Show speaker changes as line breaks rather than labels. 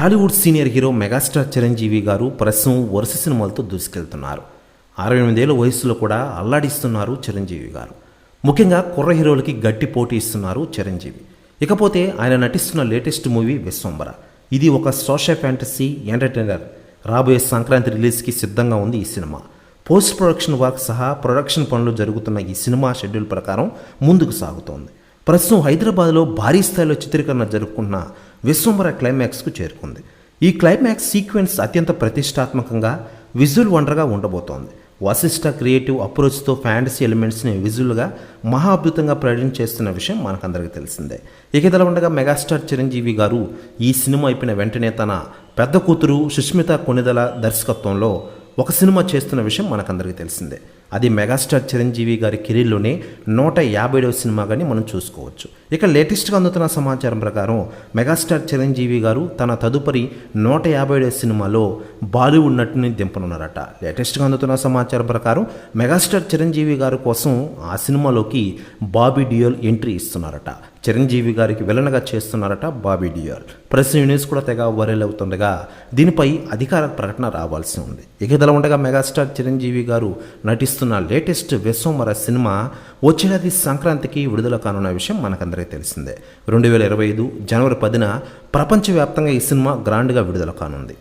Tollywood senior hero megastar Chiranjeevi గారు ప్రస్తుతం వరుస సినిమాలతో దూసుకెళ్తున్నారు. అరవై ఎనిమిదేళ్ళ వయసులో కూడా అల్లాడిస్తున్నారు చిరంజీవి గారు. ముఖ్యంగా కుర్ర హీరోలకి గట్టి పోటీ ఇస్తున్నారు చిరంజీవి. ఇకపోతే ఆయన నటిస్తున్న లేటెస్ట్ మూవీ విశ్వంబర ఇది ఒక సోషల్ ఫ్యాంటసీ ఎంటర్టైనర్. రాబోయే సంక్రాంతి రిలీజ్కి సిద్ధంగా ఉంది ఈ సినిమా. పోస్ట్ ప్రొడక్షన్ వర్క్ సహా ప్రొడక్షన్ పనులు జరుగుతున్న ఈ సినిమా షెడ్యూల్ ప్రకారం ముందుకు సాగుతోంది. ప్రస్తుతం హైదరాబాద్లో భారీ స్థాయిలో చిత్రీకరణ జరుపుకున్న విశ్వంబర క్లైమాక్స్కు చేరుకుంది. ఈ క్లైమాక్స్ సీక్వెన్స్ అత్యంత ప్రతిష్టాత్మకంగా విజువల్ వండర్గా ఉండబోతోంది. వశిష్ట క్రియేటివ్ అప్రోచ్తో ఫ్యాంటసీ ఎలిమెంట్స్ని విజువల్గా మహా అద్భుతంగా ప్రజెంట్ చేస్తున్న విషయం మనకందరికీ తెలిసిందే. ఇక ఇదిలా ఉండగా మెగాస్టార్ చిరంజీవి గారు ఈ సినిమా అయిపోయిన వెంటనే తన పెద్ద కూతురు సుష్మిత కొనిదల దర్శకత్వంలో ఒక సినిమా చేస్తున్న విషయం మనకందరికీ తెలిసిందే. అది మెగాస్టార్ చిరంజీవి గారి కెరీర్లోనే నూట యాభైడవ సినిమాగాని మనం చూసుకోవచ్చు. ఇక లేటెస్ట్గా అందుతున్న సమాచారం ప్రకారం మెగాస్టార్ చిరంజీవి గారు తన తదుపరి నూట యాభైడవ సినిమాలో బాలీవుడ్ నటుని దింపనున్నారట. లేటెస్ట్గా అందుతున్న సమాచారం ప్రకారం మెగాస్టార్ చిరంజీవి గారు కోసం ఆ సినిమాలోకి బాబీ డియోల్ ఎంట్రీ ఇస్తున్నారట. చిరంజీవి గారికి విలనగా చేస్తున్నారట బాబీ డియోల్. ప్రెస్ న్యూస్ కూడా తెగ వైరల్ అవుతుండగా దీనిపై అధికార ప్రకటన రావాల్సి ఉంది. ఇకదల ఉండగా మెగాస్టార్ చిరంజీవి గారు నటిస్తున్న లేటెస్ట్ విశ్వమర సినిమా వచ్చేది సంక్రాంతికి విడుదల కానున్న విషయం మనకందరికీ తెలిసిందే. రెండు వేల ఇరవై ఐదు జనవరి పదిన ప్రపంచవ్యాప్తంగా ఈ సినిమా గ్రాండ్గా విడుదల కానుంది.